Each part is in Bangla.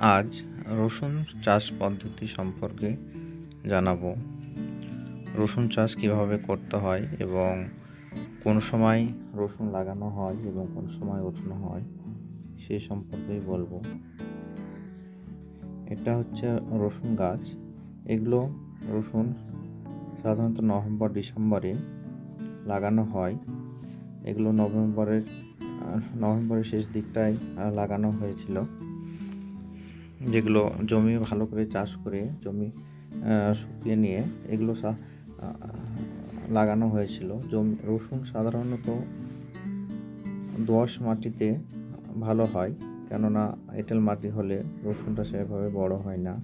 আজ রসুন চাষ পদ্ধতি সম্পর্কে জানাব। রসুন চাষ কীভাবে করতে হয় এবং কোন সময় রসুন লাগানো হয় এবং কোন সময় ওঠানো হয়, সে সম্পর্কেই বলব। এটা হচ্ছে রসুন গাছ। এগুলো রসুন সাধারণত নভেম্বর, ডিসেম্বরে লাগানো হয়। এগুলো নভেম্বরের নভেম্বরের শেষ দিকটায় লাগানো হয়েছিল। যেগুলো জমি ভালো করে চাষ করে, জমি শুকিয়ে নিয়ে এগুলো লাগানো হয়েছিল। জমি, রসুন সাধারণত দোআঁশ মাটিতে ভালো হয়, কেননা এঁটেল মাটি হলে রসুনটা সেভাবে বড় হয় না।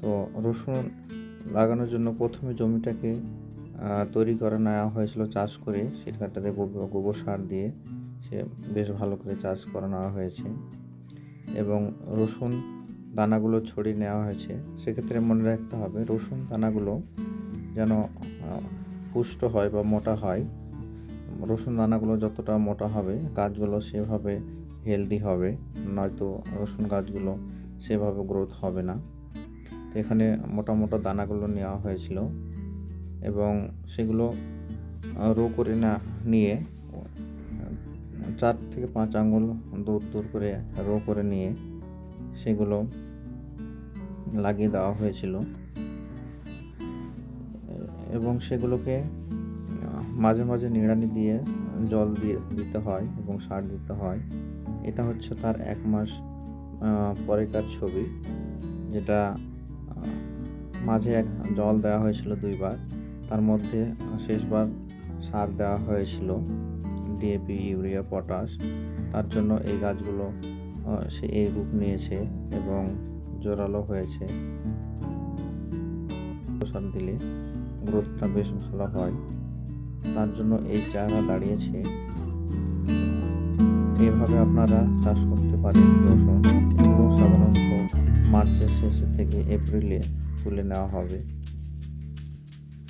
তো রসুন লাগানোর জন্য প্রথমে জমিটাকে তৈরি করে নেওয়া হয়েছিল চাষ করে গোবর গোবর সার দিয়ে সে বেশ ভালো করে চাষ করে নেওয়া হয়েছে। এবং রসুন দানাগুলো ছড়িয়ে নেওয়া হয়েছে। সেক্ষেত্রে মনে রাখতে হবে, রসুন দানাগুলো যেন পুষ্ট হয় বা মোটা হয়। রসুন দানাগুলো যতটা মোটা হবে, গাছগুলো সেভাবে হেলদি হবে, নয়তো রসুন গাছগুলো সেভাবে গ্রোথ হবে না। তো এখানে মোটা মোটা দানাগুলো নেওয়া হয়েছিল এবং সেগুলো রো করে না, নিয়ে চার থেকে পাঁচ আঙুল দূর দূর করে, রো করে নিয়ে সেগুলো লাগিয়ে দেওয়া হয়েছিল। এবং সেগুলোকে মাঝে মাঝে নিড়ানি দিয়ে জল দিয়ে দিতে হয় এবং সার দিতে হয়। এটা হচ্ছে তার এক মাস পরেকার ছবি, যেটা মাঝে এক জল দেওয়া হয়েছিল দুইবার। তার মধ্যে শেষবার সার দেওয়া হয়েছিল। ডিএপি ইউরিয়া পটাশ তার জন্য এই গাছগুলো সে এই রূপ নিয়েছে এবং জোরালো হয়েছে। সার দিলে গ্রোথটা বেশ ভালো হয়। তার জন্য এই চারা দাঁড়িয়েছে। এইভাবে আপনারা চাষ করতে পারেন। রসুন এগুলো সাধারণত মার্চের শেষে থেকে এপ্রিলে তুলে নেওয়া হবে।